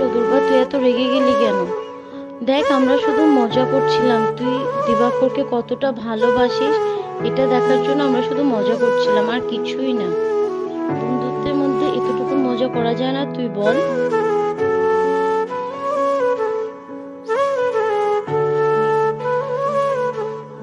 বলল দুর্গা, তুই এত রেগে গেলি কেন? দেখ, আমরা শুধু মজা করছিলাম। তুই দিবাকরকে কতটা ভালোবাসিস, এটা দেখার জন্য আমরা শুধু মজা করছিলাম, আর কিছুই না। বন্ধুত্বের মধ্যে এতটুকু মজা করা যায় না, তুই বল।